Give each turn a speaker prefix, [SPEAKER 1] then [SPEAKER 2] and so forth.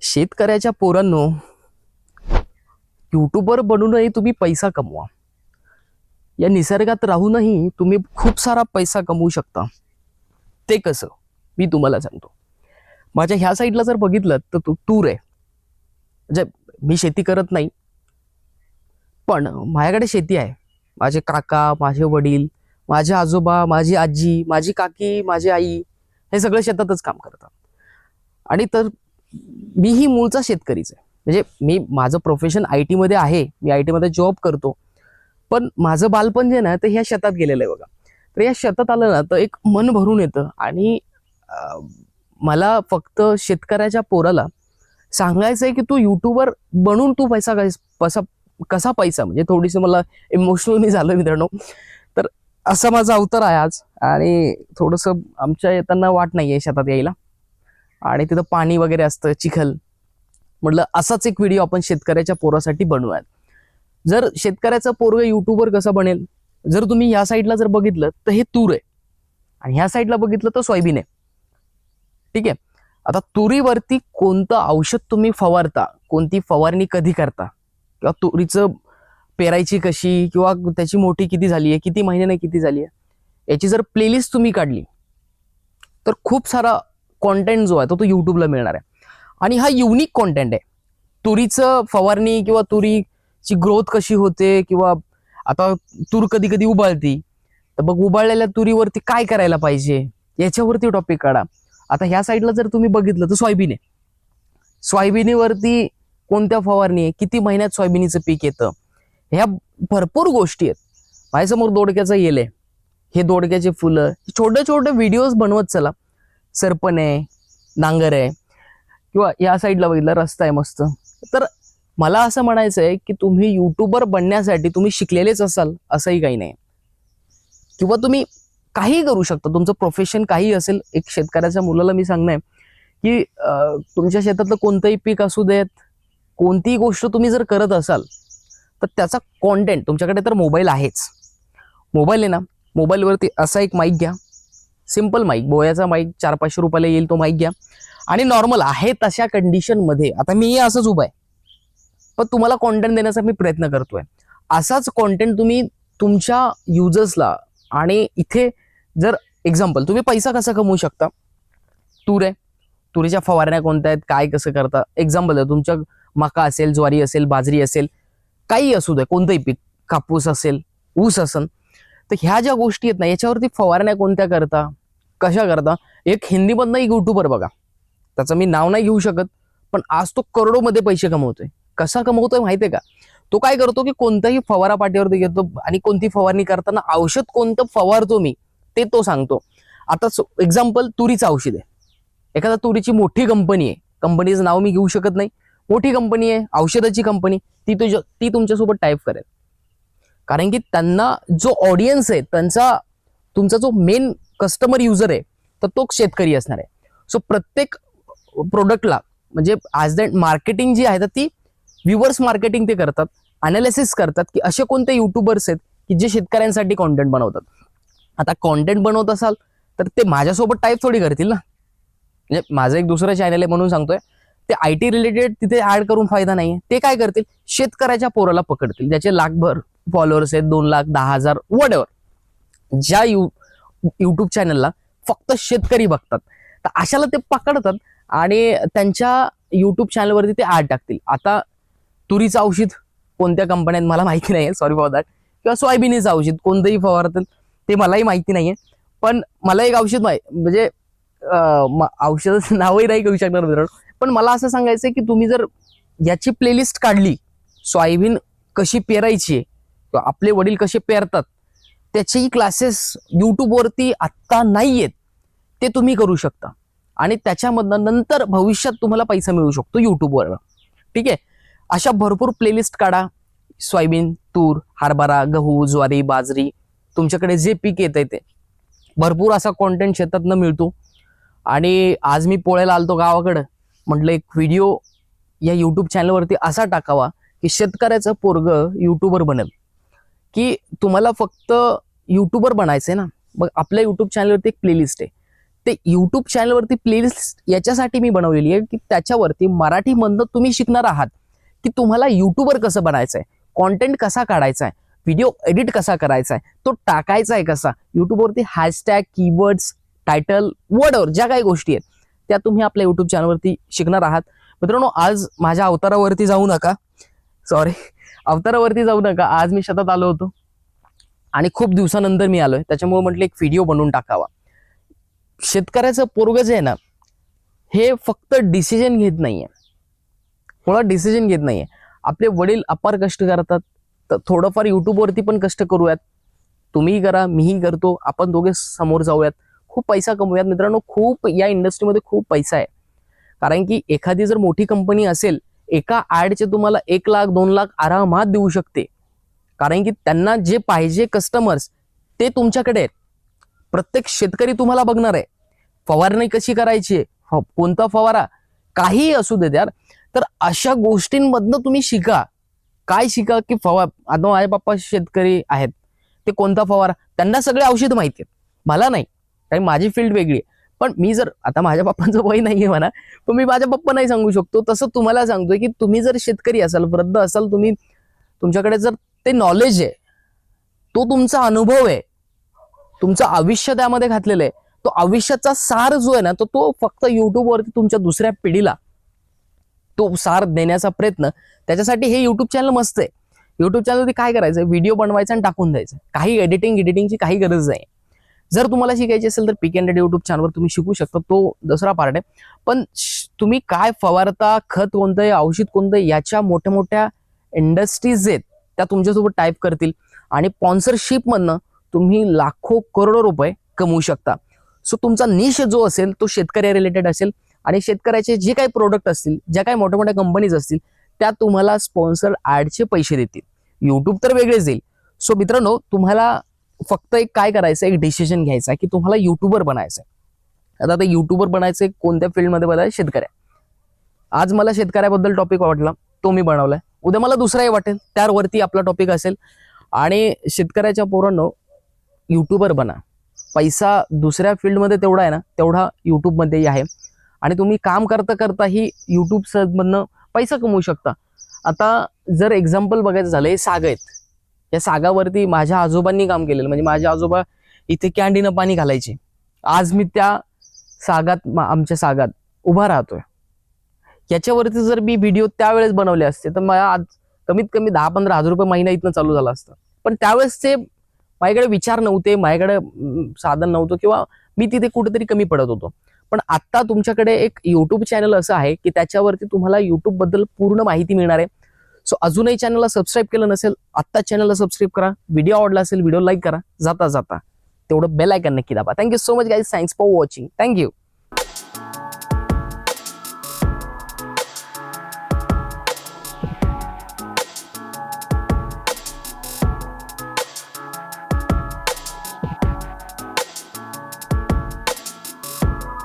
[SPEAKER 1] शेतकऱ्याच्या पोरांनो युट्यूबर बनूनही तुम्ही पैसा कमवा. या निसर्गात राहूनही तुम्ही खूप सारा पैसा कमवू शकता. ते कसं? मी तुम्हाला सांगतो. माझ्या ह्या साईडला जर बघितलं तर तू तूर आहे. म्हणजे मी शेती करत नाही पण माझ्याकडे शेती आहे. माझे काका माझे वडील माझे आजोबा माझी आजी माझी काकी माझी आई हे सगळं शेतातच काम करतात. आणि तर मीही मूळचा शेतकरीच आहे. म्हणजे मी माझं प्रोफेशन आय टीमध्ये आहे मी आय टीमध्ये जॉब करतो. पण माझं बालपण जे ना ते ह्या शेतात गेलेलं आहे बघा. तर या शेतात आलं ना तर एक मन भरून येतं. आणि मला फक्त शेतकऱ्याच्या पोराला सांगायचं आहे की तू युट्यूबर बनून तू पैसा कसा कसा पैसा? म्हणजे थोडीशी मला इमोशनली झालं मित्रांनो. तर असा माझा अवतार आहे आज. आणि थोडंसं आमच्या येताना वाट नाही आहे शेतात यायला. आणि तिथं पाणी वगैरे असतं चिखल. म्हटलं असाच एक व्हिडिओ आपण शेतकऱ्याच्या पोरासाठी बनवूयात. जर शेतकऱ्याचं पोरग युट्यूबवर कसं बनेल? जर तुम्ही ह्या साईडला जर बघितलं तर हे तूर आहे. आणि ह्या साईडला बघितलं तर सोयाबीन आहे. ठीक आहे? आता तुरीवरती कोणतं औषध तुम्ही फवारता? कोणती फवारणी कधी करता? किंवा तुरीचं पेरायची कशी? किंवा त्याची मोठी किती झाली आहे? किती महिन्याने किती झाली आहे? याची जर प्लेलिस्ट तुम्ही काढली तर खूप सारा कॉन्टेंट जो आहे तो तो यूट्यूबला मिळणार आहे. आणि हा युनिक कॉन्टेंट आहे. तुरीचं फवारणी किंवा तुरीची ग्रोथ कशी होते किंवा आता तूर कधी कधी उबाळती तर मग उबाळलेल्या तुरीवरती काय करायला पाहिजे याच्यावरती टॉपिक काढा. आता ह्या साईडला जर तुम्ही बघितलं तर सोयाबीन आहे. सोयाबीनीवरती कोणत्या फवारणी आहे? किती महिन्यात सोयाबीनीचं पीक येतं? ह्या भरपूर गोष्टी आहेत. माझ्यासमोर दोडक्याचं येल आहे. हे दोडक्याचे फुलं छोटे छोटे व्हिडिओज बनवत चला. सरपण आहे नांगर आहे किंवा या साईडला बघितलं रस्ता आहे मस्त. तर मला असं म्हणायचं आहे की तुम्ही यूट्यूबर बनण्यासाठी तुम्ही शिकलेलेच असाल असंही काही नाही. किंवा तुम्ही काहीही करू शकता तुमचं प्रोफेशन काही असेल एक शेतकऱ्याच्या मुलाला मी सांगणार की तुमच्या शेतातलं कोणतंही पीक असू देत कोणतीही गोष्ट तुम्ही जर करत असाल तर त्याचा कॉन्टेंट तुमच्याकडे तर मोबाईल आहेच. मोबाईल आहे ना मोबाईलवरती असा एक माईक घ्या. सिंपल माईक बोयाचा माईक चार पाचशे रुपयाला येईल तो माईक घ्या. आणि नॉर्मल आहे तशा कंडिशनमध्ये आता मी असंच उभा आहे पण तुम्हाला कॉन्टेंट देण्याचा मी प्रयत्न करतोय. असाच कॉन्टेंट तुम्ही तुमच्या युजर्सला आणि इथे जर एक्झाम्पल तुम्ही पैसा कसा कमवू शकता? तूर आहे. तुरीच्या फवारण्या कोणत्या आहेत? काय कसं करता? एक्झाम्पल आहे तुमच्या मका असेल ज्वारी असेल बाजरी असेल काही असू दे कोणतंही पीक कापूस असेल ऊस असेल तर ह्या ज्या गोष्टी आहेत ना याच्यावरती फवारण्या कोणत्या करता? कशा करता? एक हिंदीमधनं एक युट्यूबर बघा. त्याचं मी नाव नाही घेऊ शकत पण आज तो करोडोमध्ये पैसे कमवतोय. कसा कमवतोय माहितीये का? तो काय करतो की कोणताही फवारा पाठीवरती घेतो आणि कोणती फवारणी करताना औषध कोणतं फवारतो मी ते तो सांगतो. आता एक्झाम्पल तुरीचं औषध आहे. एखादा तुरीची मोठी कंपनी आहे. कंपनीचं नाव मी घेऊ शकत नाही. मोठी कंपनी आहे औषधाची कंपनी ती तुझ्या ती तुमच्यासोबत टाईप करेल. कारण की त्यांना जो ऑडियन्स आहे त्यांचा तुमचा जो मेन कस्टमर युजर आहे तर तो शेतकरी असणार आहे. सो प्रत्येक प्रोडक्टला म्हणजे आज दॅट मार्केटिंग जी आहे तर ती व्ह्युअर्स मार्केटिंग ते करतात अनालिसिस करतात की असे कोणते युट्यूबर्स आहेत की जे शेतकऱ्यांसाठी कॉन्टेंट बनवतात. आता कॉन्टेंट बनवत असाल तर ते माझ्यासोबत टाईप थोडी करतील ना. म्हणजे माझं एक दुसरं चॅनल आहे म्हणून सांगतोय. ते आय टी रिलेटेड तिथे ऍड करून फायदा नाही ते काय करतील? शेतकऱ्याच्या पोराला पकडतील ज्याचे लाखभर फॉलोअर्स आहेत दोन लाख दहा हजार वडेवर ज्या यू युट्यूब चॅनलला फक्त शेतकरी बघतात. तर अशाला ते पकडतात आणि त्यांच्या युट्यूब चॅनलवरती ते ॲड टाकतील. आता तुरीचं औषध कोणत्या कंपन्यात मला माहिती नाही आहे सॉरी फॉर दॅट किंवा सोयाबीनीचं औषध कोणतंही फवारतील ते मलाही माहिती नाही आहे पण मला एक औषध माहिती म्हणजे औषधाचं नावही नाही करू शकणार मित्रांनो. पण मला असं सांगायचं आहे की तुम्ही जर याची प्लेलिस्ट काढली सोयाबीन कशी पेरायची आहे किंवा आपले वडील कसे पेरतात त्याचेही क्लासेस यूट्यूबवरती आत्ता नाही आहेत ते तुम्ही करू शकता. आणि त्याच्यामधनं नंतर भविष्यात तुम्हाला पैसा मिळू शकतो यूट्यूबवर ठीक आहे? अशा भरपूर प्लेलिस्ट काढा. सोयाबीन तूर हरभरा गहू ज्वारी बाजरी तुमच्याकडे जे पीक येत आहे ते. भरपूर असा कॉन्टेंट शेतातनं मिळतो. आणि आज मी पोळ्याला आलतो गावाकडं. म्हटलं एक व्हिडिओ या यूट्यूब चॅनलवरती असा टाकावा की शेतकऱ्याचं पोरग यूट्यूबर बनेल. की तुम्हाला फक्त यूट्यूबर बनायचं आहे ना. मग आपल्या यूट्यूब चॅनलवरती एक प्लेलिस्ट आहे. ते युट्यूब चॅनलवरती प्लेलिस्ट याच्यासाठी मी बनवलेली आहे की त्याच्यावरती मराठीमधनं तुम्ही शिकणार आहात की तुम्हाला युट्यूबर कसं बनायचं आहे कॉन्टेंट कसा काढायचा आहे व्हिडिओ एडिट कसा करायचा आहे तो टाकायचा आहे कसा युट्यूबवरती हॅशटॅग कीवर्ड्स टायटल वर्डवर ज्या काही गोष्टी आहेत त्या तुम्ही आपल्या युट्यूब चॅनलवरती शिकणार आहात. मित्रांनो आज माझ्या अवतारावरती जाऊ नका. सॉरी अवतारावरती जाऊ नका. आज मी शेतात आलो होतो. आणि खूप दिवसानंतर मी आलोय. त्याच्यामुळे म्हटलं एक व्हिडिओ बनवून टाकावा. शेतकऱ्याचं पोरग जे आहे ना हे फक्त डिसिजन घेत नाहीये. मुळात डिसिजन घेत नाहीये. आपले वडील अपार कष्ट करतात. तर थोडंफार युट्यूबवरती पण कष्ट करूयात. तुम्हीही करा मीही करतो. आपण दोघे समोर जाऊयात. खूप पैसा कमवूयात. मित्रांनो खूप या इंडस्ट्रीमध्ये खूप पैसा आहे. कारण की एखादी जर मोठी कंपनी असेल एका ॲडचे तुम्हाला एक लाख दोन लाख आरामात देऊ शकते. कारण की त्यांना जे पाहिजे कस्टमर्स ते तुमच्याकडे आहेत. प्रत्येक शेतकरी तुम्हाला बघणार आहे. फवारणी कशी करायची आहे? कोणता फवारा? काहीही असू देत यार तर अशा गोष्टींमधनं तुम्ही शिका. काय शिका की फवा आता आई पप्पा शेतकरी आहेत. ते कोणता फवारा? त्यांना सगळे औषध माहिती आहेत. मला नाही. कारण माझी फील्ड वेगळी आहे. पण मी जर आता माझ्या पप्पांचं वय नाहीये म्हणा पण मी माझ्या पप्पा नाही सांगू शकतो. तसं तुम्हाला सांगतोय की तुम्ही जर शेतकरी असाल वृद्ध असाल तुम्ही तुमच्याकडे जर ते नॉलेज आहे तो तुमचा अनुभव आहे तुमचं आयुष्य त्यामध्ये घातलेलं आहे तो आयुष्याचा सार जो आहे ना तो तो फक्त युट्यूबवरती तुमच्या दुसऱ्या पिढीला तो सार देण्याचा प्रयत्न त्याच्यासाठी हे युट्यूब चॅनल मस्त आहे. युट्यूब चॅनलवरती काय करायचं व्हिडिओ बनवायचा आणि टाकून द्यायचं. काही एडिटिंग एडिटिंगची काही गरज नाही. जर तुम्हाला शिकायची असेल तर पिक अँड युट्यूब चॅनलवर तुम्ही शिकू शकता. तो दुसरा पार्ट आहे. पण श- तुम्ही काय फवारता खत कोणतं आहे औषध कोणतं आहे याच्या मोठ्या मोठ्या इंडस्ट्रीज आहेत त्या तुमच्यासोबत टाईप करतील. आणि स्पॉन्सरशिपमधनं तुम्ही लाखो करोडो रुपये कमवू शकता. सो तुमचा निश जो असेल तो शेतकऱ्या रिलेटेड असेल. आणि शेतकऱ्याचे जे काही प्रोडक्ट असतील ज्या काही मोठ्या मोठ्या कंपनीज असतील त्या तुम्हाला स्पॉन्सर ॲडचे पैसे देतील. यूट्यूब तर वेगळेच देईल. सो मित्रांनो तुम्हाला फक्त एक काय करायचं एक डिसिजन घ्यायचा आहे की तुम्हाला युट्यूबर बनायचं आहे आता ते युट्यूबर बनायचं कोणत्या फील्डमध्ये बनायचं शेतकऱ्या. आज मला शेतकऱ्याबद्दल टॉपिक वाटला तो मी बनवलाय. उद्या मला दुसराही वाटेल त्यावरती आपला टॉपिक असेल. आणि शेतकऱ्याच्या पोरांनो युट्यूबर बना. पैसा दुसऱ्या फील्डमध्ये तेवढा आहे ना तेवढा युट्यूबमध्येही आहे. आणि तुम्ही काम करता करताही युट्यूबमधनं मधनं पैसा कमवू शकता. आता जर एक्झाम्पल बघायचं झालं हे साग आहेत. या सागावरती माझ्या आजोबांनी काम केलेलं. म्हणजे माझे आजोबा इथे कॅन्डीनं पाणी घालायचे. आज मी त्या सागात आमच्या सागात उभा राहतोय. याच्यावरती जर मी व्हिडिओ त्यावेळेस बनवले असते तर मला आज कमीत कमी दहा पंधरा हजार रुपये महिना इथनं चालू झाला असतं. पण त्यावेळेस ते माझ्याकडे विचार नव्हते माझ्याकडे साधन नव्हतं किंवा मी तिथे कुठेतरी कमी पडत होतो. पण आता तुमच्याकडे एक युट्यूब चॅनल असं आहे की त्याच्यावरती तुम्हाला युट्यूबबद्दल पूर्ण माहिती मिळणार आहे. सो अजूनही चॅनलला सबस्क्राईब केलं नसेल आत्ता चॅनलला सबस्क्राईब करा. व्हिडिओ आवडला असेल व्हिडिओ लाईक करा. जाता जाता. तेवढं बेल आयकन नक्की दाबा. Thank you so much guys thanks for watching thank you